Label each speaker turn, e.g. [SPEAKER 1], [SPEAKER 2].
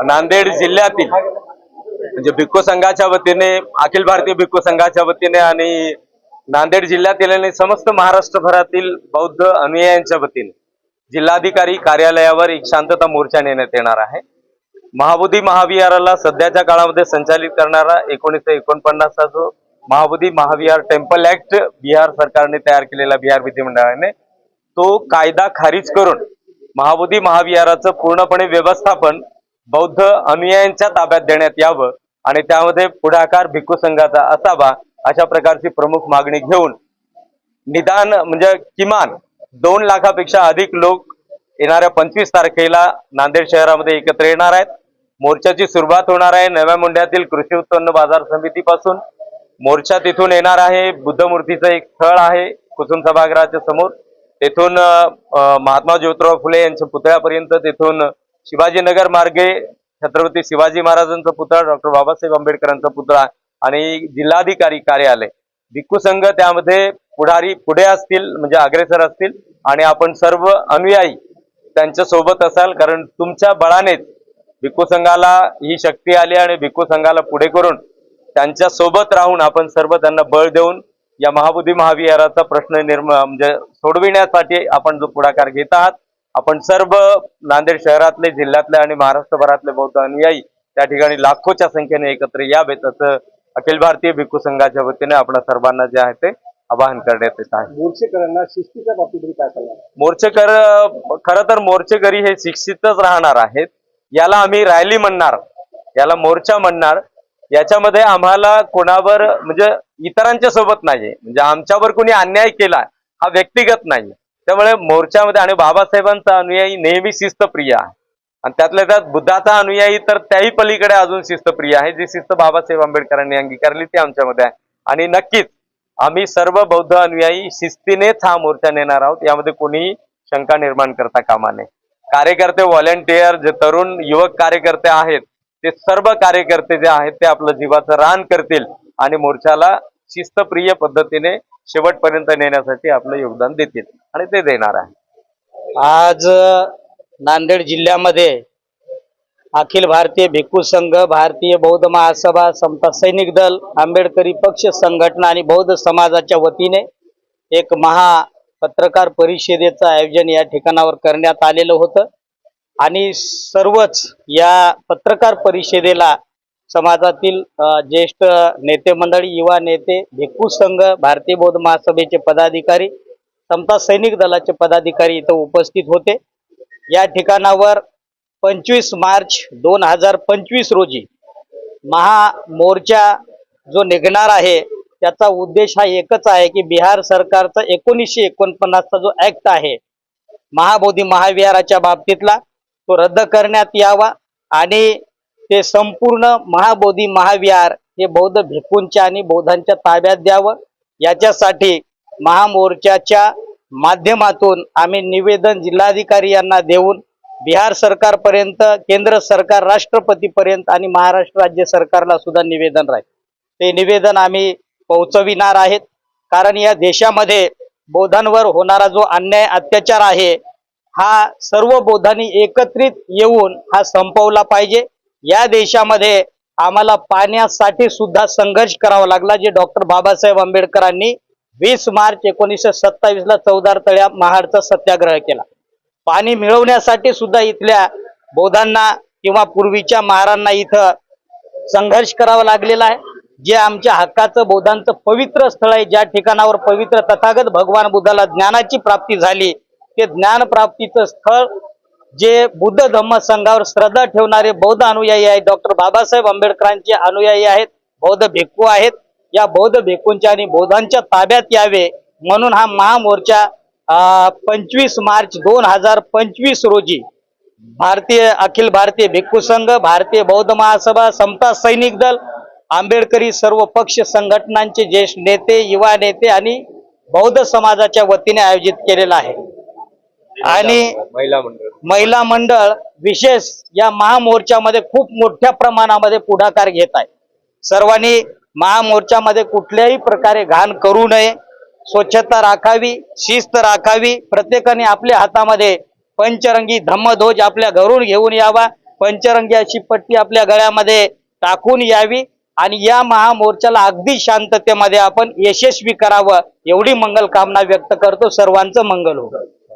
[SPEAKER 1] नांदेड जिल्ह्यातील म्हणजे भिक्खू संघाच्या वतीने अखिल भारतीय भिक्खू संघाच्या वतीने आणि नांदेड जिल्ह्यातील आणि समस्त महाराष्ट्रभरातील बौद्ध अनुयायांच्या वतीने जिल्हाधिकारी कार्यालयावर एक शांतता मोर्चा नेण्यात येणार आहे. महाबोधी महाविहाराला सध्याच्या काळामध्ये संचालित करणारा एकोणीसशे एकोणपन्नासचा जो महाबोधी महाविहार टेम्पल ऍक्ट बिहार सरकारने तयार केलेला बिहार विधिमंडळाने तो कायदा खारिज करून महाबोधी महाविहाराचं पूर्णपणे व्यवस्थापन बौद्ध अनुयायांच्या ताब्यात देण्यात यावं आणि त्यामध्ये पुढाकार भिक्खू संघाचा असावा अशा प्रकारची प्रमुख मागणी घेऊन निदान म्हणजे किमान दोन लाखापेक्षा अधिक लोक येणाऱ्या पंचवीस तारखेला नांदेड शहरामध्ये एकत्र येणार आहेत. मोर्चाची सुरुवात होणार आहे नव्या मुंड्यातील कृषी उत्पन्न बाजार समितीपासून. मोर्चा तिथून येणार आहे. बुद्धमूर्तीचं एक स्थळ आहे कुसुम सभागृहाच्या समोर. तेथून महात्मा ज्योतिराव फुले यांच्या पुतळ्यापर्यंत तिथून शिवाजीनगर मार्गे छत्रपती शिवाजी महाराजांचा पुतळा डॉक्टर बाबासाहेब आंबेडकरांचा पुतळा आणि जिल्हाधिकारी कार्यालय. भिक्खू संघ त्यामध्ये पुढारी पुढे असतील म्हणजे अग्रेसर असतील आणि आपण सर्व अनुयायी त्यांच्यासोबत असाल कारण तुमच्या बळानेच भिक्खू संघाला ही शक्ती आली आणि भिक्खू संघाला पुढे करून त्यांच्यासोबत राहून आपण सर्व त्यांना बळ देऊन या महाबुद्धी महाविहाराचा प्रश्न निर्माण म्हणजे सोडविण्यासाठी आपण जो पुढाकार घेत आहात आपण सर्व नांदेड शहरातले जिल्ह्यातले आणि महाराष्ट्रभरातले बौद्ध अनुयायी त्या ठिकाणी लाखोच्या संख्येने एकत्र यावेत असं अखिल भारतीय भिक्खू संघाच्या वतीने आपण सर्वांना जे आहे ते आवाहन करण्यात येत आहे.
[SPEAKER 2] मोर्चेकरांना शिस्तीच्या बाबतीत काय सांगा
[SPEAKER 1] मोर्चेकर खर तर मोर्चेकरी हे शिक्षितच राहणार आहेत. याला आम्ही रॅली म्हणणार याला मोर्चा म्हणणार. याच्यामध्ये आम्हाला कोणावर म्हणजे इतरांच्या सोबत नाहीये. म्हणजे आमच्यावर कोणी अन्याय केला हा व्यक्तिगत नाही त्यामुळे मोर्चामध्ये आणि बाबासाहेबांचा अनुयायी नेहमी शिस्तप्रिय आहे. आणि त्यातल्या त्यात बुद्धाचा अनुयायी तर त्याही पलीकडे अजून शिस्तप्रिय आहे. जी शिस्त बाबासाहेब आंबेडकरांनी अंगीकारली ती आमच्यामध्ये आहे. आणि नक्कीच आम्ही सर्व बौद्ध अनुयायी शिस्तीनेच हा मोर्चा नेणार आहोत. यामध्ये कोणीही शंका निर्माण करता कामा नये. कार्यकर्ते व्हॉलेंटियर जे तरुण युवक कार्यकर्ते आहेत ते सर्व कार्यकर्ते जे आहेत ते आपलं जीवाचं रान करतील आणि मोर्चाला शिस्तप्रिय पद्धतीने शेवटपर्यंत नेण्यासाठी आपलं योगदान देतील आणि ते देणार आहे.
[SPEAKER 3] आज नांदेड जिल्ह्यामध्ये अखिल भारतीय भिक्खू संघ भारतीय बौद्ध महासभा समता सैनिक दल आंबेडकरी पक्ष संघटना आणि बौद्ध समाजाच्या वतीने एक महा पत्रकार परिषदेचं आयोजन या ठिकाणावर करण्यात आलेलं होतं. आणि सर्वच या पत्रकार परिषदेला समाजातील ज्येष्ठ नेते मंडळी युवा नेते भिक्खू संघ भारतीय बौद्ध महासभेचे पदाधिकारी समता सैनिक दलाचे पदाधिकारी इथं उपस्थित होते. या ठिकाणावर पंचवीस मार्च दोन हजार पंचवीस रोजी महामोर्चा जो निघणार आहे त्याचा उद्देश हा एकच आहे की बिहार सरकारचा एकोणीसशे एकोणपन्नासचा जो ऍक्ट आहे महाबोधी महाविहाराच्या बाबतीतला तो रद्द करण्यात यावा आणि ते संपूर्ण महाबोधी महाविहार हे बौद्ध भिक्खूंच्या आणि बौद्धांच्या ताब्यात द्यावं. याच्यासाठी महामोर्चाच्या माध्यमातून आम्ही निवेदन जिल्हाधिकारी यांना देऊन बिहार सरकारपर्यंत केंद्र सरकार राष्ट्रपतीपर्यंत आणि महाराष्ट्र राज्य सरकारला सुद्धा निवेदन राहील. ते निवेदन आम्ही पोहोचविणार आहेत. कारण या देशामध्ये बौद्धांवर होणारा जो अन्याय अत्याचार आहे हा सर्व बौद्धांनी एकत्रित येऊन हा संपवला पाहिजे. या देशामध्ये आम्हाला पाण्यासाठी सुद्धा संघर्ष करावा लागला जे डॉक्टर बाबासाहेब आंबेडकरांनी वीस मार्च एकोणीसशे सत्तावीस ला चौदार तळ्या महाडचा सत्याग्रह केला. पाणी मिळवण्यासाठी सुद्धा इथल्या बौद्धांना किंवा पूर्वीच्या महारांना इथं संघर्ष करावा लागलेला आहे. जे आमच्या हक्काचं बौद्धांचं पवित्र स्थळ आहे ज्या ठिकाणावर पवित्र तथागत भगवान बुद्धाला ज्ञानाची प्राप्ती झाली ते ज्ञान प्राप्तीचं स्थळ जे बुद्ध धम्म संघावर श्रद्धा ठेवणारे बौद्ध अनुयायी आहेत डॉक्टर बाबासाहेब आंबेडकरांचे अनुयायी आहेत बौद्ध भिक्खू आहेत. या बौद्ध भिक्खूंच्या आणि बौद्धांच्या ताब्यात यावे म्हणून हा महामोर्चा पंचवीस मार्च दोन हजार पंचवीस रोजी भारतीय अखिल भारतीय भिक्खू संघ भारतीय बौद्ध महासभा समता सैनिक दल आंबेडकरी सर्व पक्ष संघटनांचे ज्येष्ठ नेते युवा नेते आणि बौद्ध समाजाच्या वतीने आयोजित केलेला आहे. आणि
[SPEAKER 1] महिला मंडळ.
[SPEAKER 3] महिला मंडळ विशेष या महामोर्चामध्ये खूप मोठ्या प्रमाणामध्ये पुढाकार घेत आहे. सर्वांनी महामोर्चामध्ये कुठल्याही प्रकारे घाण करू नये. स्वच्छता राखावी शिस्त राखावी. प्रत्येकाने आपल्या हातामध्ये पंचरंगी धम्मध्वज आपल्या घरून घेऊन यावा. पंचरंगी अशी पट्टी आपल्या गळ्यामध्ये टाकून यावी. आणि या महामोर्चाला अगदी शांततेमध्ये आपण यशस्वी करावं एवढी मंगल कामना व्यक्त करतो. सर्वांचं मंगल होतं